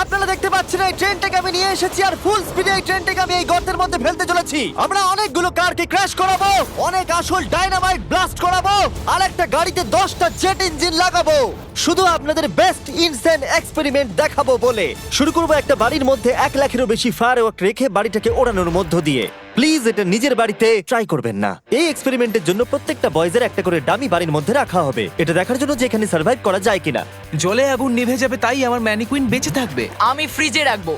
আপনারা দেখতে পাচ্ছেন, এই ট্রেনটাকে আমি নিয়ে এসেছি আর ফুল স্পিডে এই ট্রেনটাকে আমি এই গর্তের মধ্যে ফেলতে চলেছি। আমরা অনেকগুলো কারকে ক্র্যাশ করাবো, অনেক আসল ডাইনামাইট ব্লাস্ট করাবো, আর একটা গাড়িতে দশটা জেট ইঞ্জিন লাগাবো। শুধু আপনাদের বেস্ট ইনসেন্ট এক্সপেরিমেন্ট দেখাবো বলে। শুরু করব একটা বাড়ির মধ্যে এক লাখেরও বেশি ফায়ার ওয়ার্ক রেখে বাড়িটাকে ওড়ানোর মধ্য দিয়ে। প্লিজ এটা নিজের বাড়িতে ট্রাই করবেন না। এই এক্সপেরিমেন্টের জন্য প্রত্যেকটা বয়েজের একটা করে ডামি বাড়ির মধ্যে রাখা হবে। এটা দেখার জন্য যে এখানে সার্ভাইভ করা যায় কিনা। জলে আগুন নিভে যাবে তাই আমার ম্যানিকুইন বেঁচে থাকবে। আমি ফ্রিজে রাখব।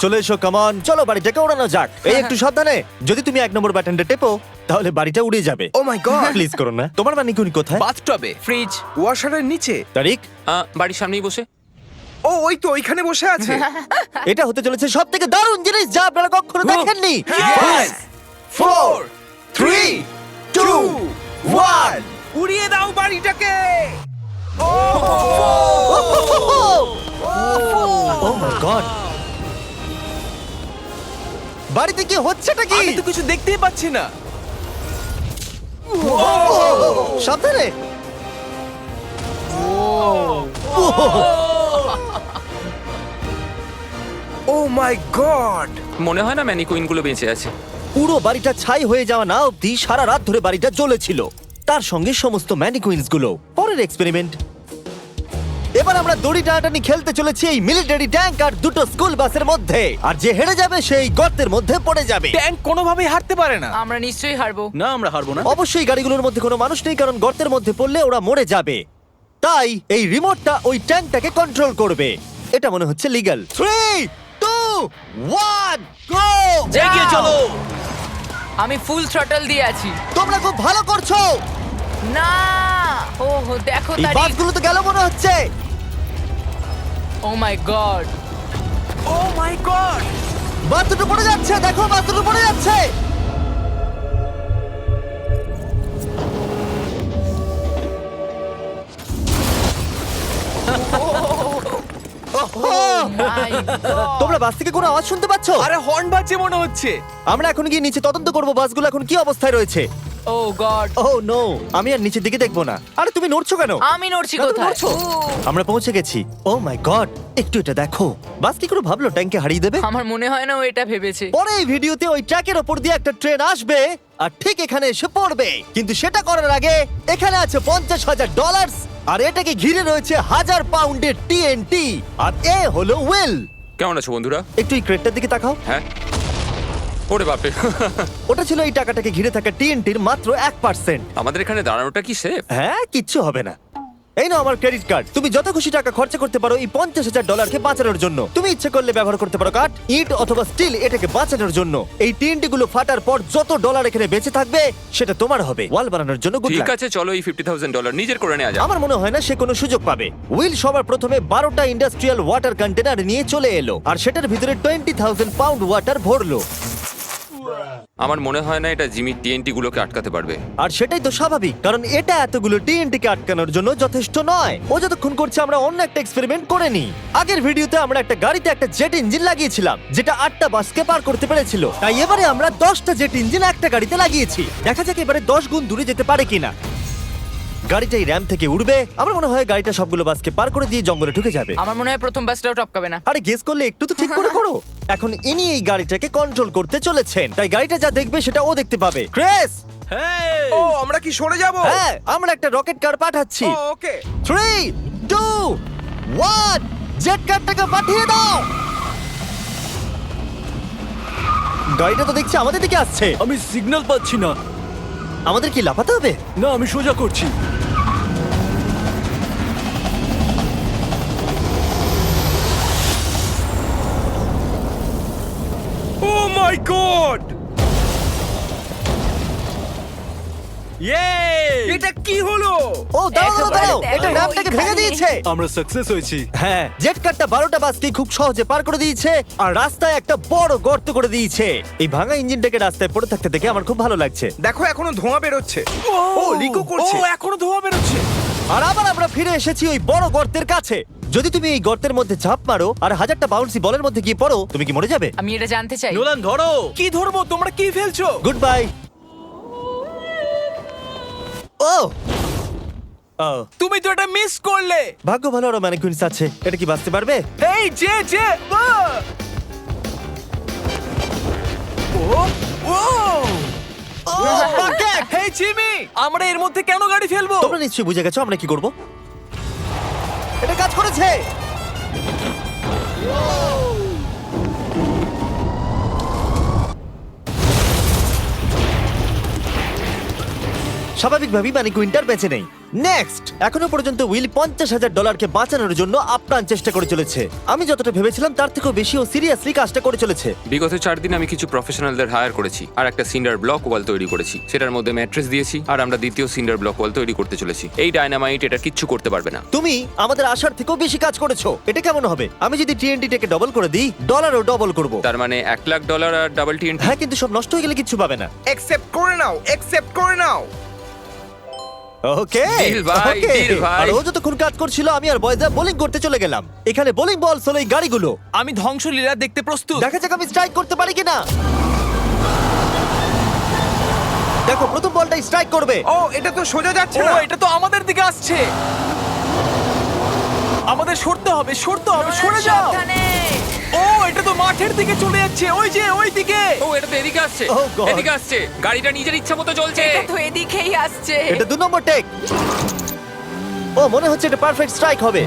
চলে এসো কামন চলো বাড়িটাকে ওড়ানো যাক। এই একটু সাবধানে যদি তুমি এক নম্বর বাটনটা টেপো তাহলে বাড়িটা উড়ে যাবে। ও মাই গড প্লিজ করো না। তোমার মানে কোন কোথায়? বাথটবে ফ্রিজ ওয়াশারের নিচে। তারিক? আহ, বাড়ির সামনেই বসে। ও ওই তো ওইখানে বসে আছে। এটা হতে চলেছে সব থেকে দারুণ জিনিস যা আপনারা কখনো দেখেননি। four, three, two, one. উড়িয়ে দাও বাড়িটাকে। ও মাই গড বাড়িতে কি হচ্ছেটা কি? আমি তো কিছু দেখতেই পাচ্ছি না। সাবধানে ও মাই গড মনে হয় না ম্যানিকুইনগুলো বেঁচে আছে। পুরো বাড়িটা ছাই হয়ে যাওয়া না অবধি সারা রাত ধরে বাড়িটা জ্বলেছিল। তার সঙ্গে সমস্ত ম্যানিকুইন্সগুলো পরের এক্সপেরিমেন্ট এবার আমরা দড়ি টানাটানি খেলতে চলেছি এই মিলিটারি ট্যাঙ্ক আর দুটো স্কুল বাসের মধ্যে। আর যে হেরে যাবে সেই গর্তের মধ্যে পড়ে যাবে। ট্যাঙ্ক কোনোভাবেই হারতে পারে না। আমরা নিশ্চয়ই হারবো। না আমরা হারবো না। অবশ্যই গাড়িগুলোর মধ্যে কোনো মানুষ নেই কারণ গর্তের মধ্যে পড়লে ওরা মরে যাবে। তাই এই রিমোটটা ওই ট্যাঙ্কটাকে কন্ট্রোল করবে। এটা মনে হচ্ছে লিগ্যাল থ্রি ওয়ান গো এগিয়ে চলো। আমি ফুল থ্রটল দিয়ে আছি। তোমরা খুব ভালো করছ। না! ও দেখো এই তারিখ বাসগুলো তো গেল মনে হচ্ছে। ও my god O my god বাস দুটো পড়ে যাচ্ছে দেখো বাস দুটো পড়ে যাচ্ছে। মাই তোমরা বাস থেকে কোনো আওয়াজ শুনতে পাচ্ছ? আরে হর্ন বাজছে মনে হচ্ছে। আমরা এখন গিয়ে নিচে তদন্ত করব বাসগুলো এখন কি অবস্থায় রয়েছে। ও গড ও নো আমি আর নিচের দিকে দেখব না। আরে তুমি নড়ছো কেন? আমি নড়ছি না, তুমি কোথায়? নড়ছো। ও, আমরা পৌঁছে গেছি। ও মাই গড একটু এটা দেখো। বাস কি করে ভাবলো ট্যাঙ্কে হারিয়ে দেবে? আমার মনে হয় না ও এটা ভেবেছে। পরে এই ভিডিওতে ওই ট্র্যাকের ওপর দিয়ে একটা ট্রেন আসবে আর ঠিক এখানে এসে পড়বে। কিন্তু সেটা করার আগে এখানে আছে পঞ্চাশ হাজার ডলার আর এটাকে ঘিরে রয়েছে হাজার পাউন্ডের টিএনটি আর এ হলো ওয়েল কেমন আছো বন্ধুরা? একটু এই ক্রেটটার দিকে তাকাও। হ্যাঁ। ওরে বাপরে। ওটা ছিল এই টাকাটাকে ঘিরে থাকা টিএনটির মাত্র এক পার্সেন্ট আমাদের এখানে দাঁড়ানোটা কি সেফ হ্যাঁ কিচ্ছু হবে না। এই নাও আমার ক্রেডিট কার্ড। তুমি যত খুশি টাকা খরচা করতে পারো এই পঞ্চাশ হাজার ডলারকে বাঁচানোর জন্য। তুমি ইচ্ছে করলে ব্যবহার করতে পারো কাঠ ইট অথবা স্টিল এটাকে বাঁচানোর জন্য। এই টিএনটি গুলো ফাটার পর যত ডলার এখানে বেঁচে থাকবে সেটা তোমার হবে। ওয়াল বানানোর জন্য good ঠিক luck। আছে চলো এই ফিফটি থাউজেন্ড ডলার নিজের করে নেওয়া যাক। আমার মনে হয় না সে কোনো সুযোগ পাবে। উইল সবার প্রথমে বারোটা ইন্ডাস্ট্রিয়াল ওয়াটার কন্টেনার নিয়ে চলে এলো আর সেটার ভিতরে টোয়েন্টি থাউজেন্ড পাউন্ড ওয়াটার ভরলো। আমার মনে হয় না এটা জিমি টিএনটি গুলোকে আটকাতে পারবে। আর সেটাই তো স্বাভাবিক, কারণ এটা এতগুলো টিএনটি কে আটকানোর জন্য যথেষ্ট নয়। ও যতক্ষণ করছে আমরা অন্য একটা এক্সপেরিমেন্ট করে নি। আগের ভিডিওতে আমরা একটা গাড়িতে একটা জেট ইঞ্জিন লাগিয়েছিলাম, যেটা আটটা বাসকে পার করতে পেরেছিল। তাই এবারে আমরা দশটা জেট ইঞ্জিন একটা গাড়িতে লাগিয়েছি। দেখা যাক এবারে দশ গুণ দূরে যেতে পারে কিনা। গাড়িটা এই র্যাম থেকে উঠবে আমার মনে হয় গাড়িটা সবগুলো বাসকে পার করে দিয়ে জঙ্গলে ঢুকে যাবে। আমার মনে হয় প্রথম বাসটাও টপকাবে না। আরে গেস করলে একটু তো ঠিক করে করো। এখন ইনি এই গাড়িটাকে কন্ট্রোল করতে চলেছেন। তাই গাড়িটা যা দেখবে সেটা ও দেখতে পাবে। ক্রেস ও আমরা কি সরে যাব? হ্যাঁ আমরা একটা রকেট কার পাঠাচ্ছি। Okay three two one jet কারটাকে পাঠিয়ে দাও! গাড়িটা তো দেখছি আমাদের দিকে আসছে। আমি সিগন্যাল পাচ্ছি না। আমাদের কি লাফাতে হবে? না আমি সোজা করছি। ও মাই গড এটা কি হলো? ও দাঁড়াও দাঁড়াও দাঁড়াও। দেখো, এটা ভেঙে ওইখানে। দিয়েছে। আমরা সাকসেস হয়েছি। হ্যাঁ। জেট কারটা বারোটা বাসকে খুব সহজে পার করে দিয়েছে আর রাস্তায় একটা বড় গর্ত করে দিয়েছে। এই ভাঙা ইঞ্জিনটাকে রাস্তায় পড়ে থাকতে দেখে আমার খুব ভালো লাগছে। দেখো এখনও ধোঁয়া বেরোচ্ছে। ও লিকো করছে। ও এখনও ধোয়া বেরোচ্ছে। আর আবার আমরা ফিরে এসেছি ওই বড় গর্তের কাছে। যদি তুমি এই গর্তের মধ্যে ঝাঁপ মারো আর হাজারটা বাউন্সি বলের মধ্যে গিয়ে পড়ো তুমি কি মরে যাবে? আমি এটা জানতে চাই। নোলান ধরো। কি ধরবো? তোমরা কি ফেলছো? গুড বাই ও! ও। তুমি তো এটা মিস করলে। ভাগ্য ভালো আরও ম্যানিকুইন্স আছে। এটা কি বাঁচতে পারবে? এই যে যে আহ! ও ও! Bucket! হেই জিমি আমরা এর মধ্যে কেন গাড়ি ফেলব? তোমরা নিশ্চয়ই বুঝে গেছো আমরা কি করব? এটা কাজ করেছে! স্বাভাবিকভাবেই মানে কুইন্টার বেঁচে নেই নেক্সট এখনও পর্যন্ত উইল পঞ্চাশ হাজার ডলারকে বাঁচানোর জন্য আপ্রাণ চেষ্টা করে চলেছে। আমি যতটা ভেবেছিলাম তার থেকেও বেশি ও সিরিয়াসলি কাজটা করে চলেছে। বিগত চার দিন আমি কিছু প্রফেশনালদের হায়ার করেছি আর একটা সিন্ডার ব্লক ওয়াল তৈরি করেছি। সেটার মধ্যে ম্যাট্রেস দিয়েছি আর আমরা দ্বিতীয় সিন্ডার ব্লক ওয়াল তৈরি করতে চলেছি। এই ডায়নামাইট এটা কিচ্ছু করতে পারবে না। তুমি আমাদের আশার থেকেও বেশি কাজ করেছ। এটা কেমন হবে? আমি যদি টিএনটিটাকে ডবল করে দিই ডলারও ডবল করব। তার মানে এক লাখ ডলার আর ডাবল টিএন হ্যাঁ কিন্তু সব নষ্ট হয়ে গেলে কিচ্ছু পাবে না। একসেপ্ট করে নাও একসেপ্ট করে নাও। ওকে ভাই, ওকে। deal ভাই। আর ও যতক্ষণ কাজ করছিল আমি আর বয়দা বোলিং করতে চলে গেলাম। এখানে বোলিং বল হলো এই গাড়িগুলো। আমি ধ্বংসলীলা দেখতে প্রস্তুত। দেখা যাক আমি স্ট্রাইক করতে পারি কিনা। দেখো প্রথম বলটাই স্ট্রাইক করবে। ও এটা তো সোজা যাচ্ছে ও না। এটা তো আমাদের দিকে আসছে। আমাদের সরতে হবে সরতে হবে সরে যাও। সাবধানে। ও এটা তো মাঠের দিকে চলে যাচ্ছে ওই যে ওই দিকে। ও এটা তো এদিকে আসছে। Oh God. এদিকে আসছে। গাড়িটা নিজের ইচ্ছা মতো চলছে। এটা তো এদিকেই আসছে। এটা দু নম্বর টেক। ও মনে হচ্ছে এটা পারফেক্ট স্ট্রাইক হবে।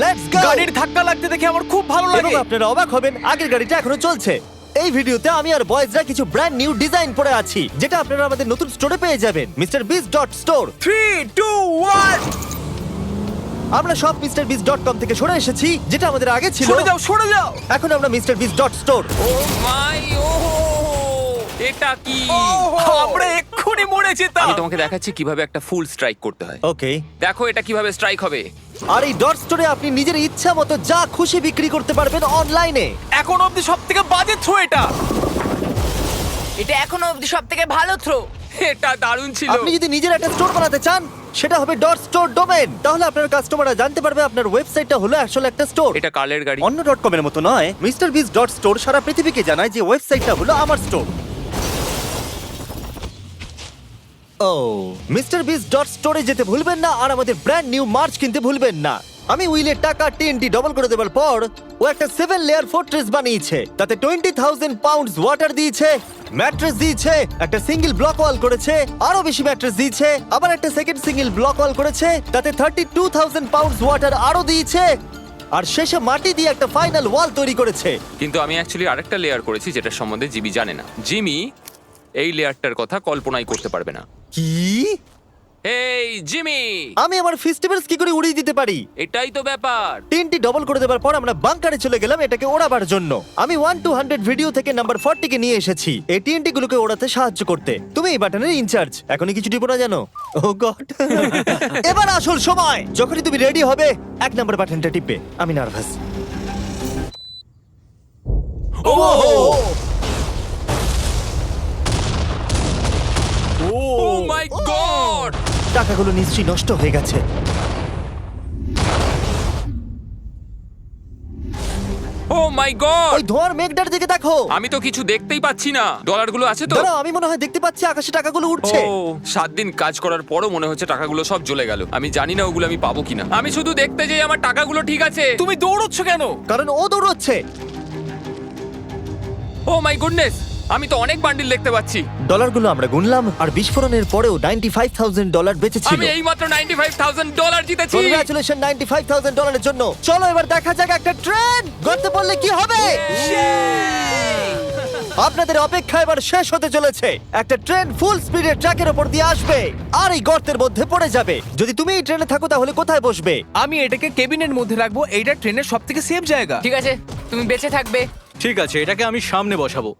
লেটস গো গাড়ির ধাক্কা লাগতে দেখে আমার খুব ভালো এবং লাগে আপনারা অবাক হবেন আগের গাড়িটা এখনও চলছে। এই ভিডিওতে আমি আর বয়েজরা কিছু ব্র্যান্ড নিউ ডিজাইন পরে আছি যেটা আপনারা আমাদের নতুন স্টোরে পেয়ে যাবেন। Mister beast dot store three two one আমরা সব মিস্টার বিস ডট কম থেকে সরে এসেছি যেটা আমাদের আগে ছিল। সরে যাও সরে যাও। এখন আমরা mister beast dot store oh my oh এটা কি? আমরা এক্ষুনি মরে যেতাম। আমি তোমাকে দেখাচ্ছি কীভাবে একটা ফুল স্ট্রাইক করতে হয়। ওকে। দেখো এটা কীভাবে স্ট্রাইক হবে। আর এই ডট স্টোরে আপনি নিজের ইচ্ছা মতো যা খুশি বিক্রি করতে পারবেন অনলাইনে। এখন অব্দি সব থেকে বাজে থ্রো এটা। এটা এখনও অবধি সব থেকে ভালো থ্রো। এটা দারুণ ছিল। আপনি যদি নিজের একটা স্টোর বানাতে চান সেটা হবে ডট স্টোর ডোমেন। তাহলে আপনার কাস্টমাররা জানতে পারবে আপনার ওয়েবসাইটটা হলো আসলে একটা স্টোর। এটা কালের গাড়ি। অন্য ডট কমের মতো নয় মিস্টার বিস ডট স্টোর সারা পৃথিবীকে জানায় যে ওয়েবসাইটটা হলো আমার স্টোর। ও, মিস্টার বিস ডট স্টোরে যেতে ভুলবেন না আর আমাদের ব্র্যান্ড নিউ মার্চ কিনতে ভুলবেন না। আমি উইলের টাকা টিএনটি ডবল করে দেওয়ার পর ও একটা সেভেন লেয়ার ফোর্ট্রেস বানিয়েছে, তাতে টোয়েন্টি থাউজেন্ড পাউন্ডস ওয়াটার দিয়েছে, ম্যাট্রেস দিয়েছে, একটা সিঙ্গেল ব্লক ওয়াল করেছে আরও বেশি ম্যাট্রেস দিয়েছে, আবার একটা সেকেন্ড সিঙ্গেল ব্লক ওয়াল করেছে, তাতে thirty two thousand pounds water আরও দিয়েছে, আর শেষে মাটি দিয়ে একটা ফাইনাল ওয়াল তৈরি করেছে। কিন্তু আমি অ্যাকচুয়ালি আরেকটা লেয়ার করেছি যেটা সম্বন্ধে জিমি জানে না। জিমি এই লেয়ারটার কথা কল্পনাই করতে পারবে না। কি? এই জিমি! আমি আমার ফেস্টিভ্যালস কি করে উড়িয়ে দিতে পারি? এটাই তো ব্যাপার। তিনটি ডবল করে দেওয়ার পর আমরা বাংকারে চলে গেলাম এটাকে ওড়াবার জন্য। আমি ওয়ান টু হান্ড্রেড ভিডিও থেকে নাম্বার ফোরটি কে নিয়ে এসেছি এই টিএনটি গুলোকে ওড়াতে সাহায্য করতে। তুমি এই বাটনের ইনচার্জ এখনই কিছু টিপো না জানো? ও গড এবার আসল সময়! যখনই তুমি রেডি হবে এক নাম্বার বাটনটা টিপবে। আমি নার্ভাস ও মাই গড টাকাগুলো নিশ্চয়ই নষ্ট হয়ে গেছে। Oh my god! ওই ধোয়ার মেঘটার দিকে দেখো। আমি তো কিছু দেখতেই পাচ্ছি না। ডলারগুলো আছে তো? দাঁড়াও আমি মনে হয় দেখতে পাচ্ছি আকাশে টাকাগুলো উঠছে। ও সাত দিন কাজ করার পরও মনে হচ্ছে টাকাগুলো সব জ্বলে গেল। আমি জানি না ওগুলো আমি পাবো কিনা। আমি শুধু দেখতে যাই আমার টাকাগুলো ঠিক আছে। তুমি দৌড়চ্ছ কেন? কারণ ও দৌড়চ্ছে। Oh my goodness! আমি তো অনেক বান্ডিল দেখতে পাচ্ছি। ডলারগুলো আমরা গুনলাম আর বিস্ফোরণের পরেও নাইনটি ফাইভ থাউজেন্ড ডলার বেঁচেছিল। আমি এই মাত্র 95000 ডলার জিতেছি। কনগ্রাচুলেশন 95000 ডলারের জন্য। চলো এবার দেখা যাক একটা ট্রেন গড়তে পারলে কি হবে? আপনাদের অপেক্ষা এবার শেষ হতে চলেছে। একটা ট্রেন ফুল স্পিডে ট্র্যাকের উপর দিয়ে আসবে আর এই গর্তের মধ্যে পড়ে যাবে। যদি তুমি এই ট্রেনে থাকো তাহলে কোথায় বসবে? আমি এটাকে কেবিনের মধ্যে রাখব এইটা ট্রেনের সব থেকে সেফ জায়গা। ঠিক আছে তুমি বেঁচে থাকবে। ঠিক আছে এটাকে আমি সামনে বসাবো।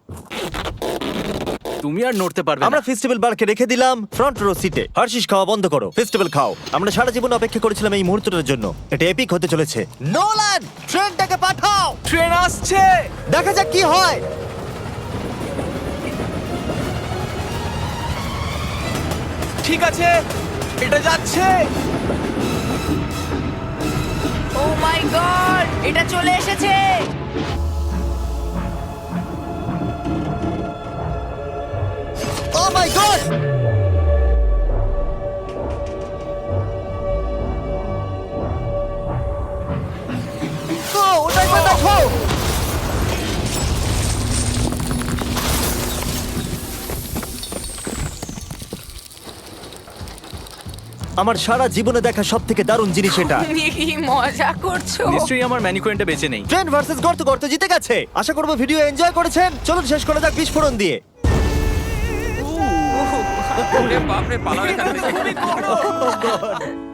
তুমি আর নড়তে পারবে আমরা না ফেস্টিভ্যাল বারকে রেখে দিলাম ফ্রন্ট রো সিটে হার্শিস খাওয়া বন্ধ করো। ফেস্টিভ্যাল খাও। আমরা সারা জীবন অপেক্ষা করেছিলাম এই মুহূর্তটার জন্য। এটা এপিক হতে চলেছে। নোলান ট্রেনটাকে পাঠাও! ট্রেন আসছে! দেখা যাক কি হয়। ঠিক আছে এটা যাচ্ছে। ও মাই গড এটা চলে এসেছে। মাই গড ওটা একবার দেখো আমার সারা জীবনে দেখা সব থেকে দারুণ জিনিস এটা। তুমি কি মজা করছ? নিশ্চয়ই আমার ম্যানিকুয়েন্টটা বেঁচে নেই। ট্রেন ভার্সেস গর্ত গর্ত জিতে গেছে। আশা করব ভিডিও এনজয় করেছেন। চলুন শেষ করা যাক বিস্ফোরণ দিয়ে। ওরে বাপরে পালাও এখান থেকে?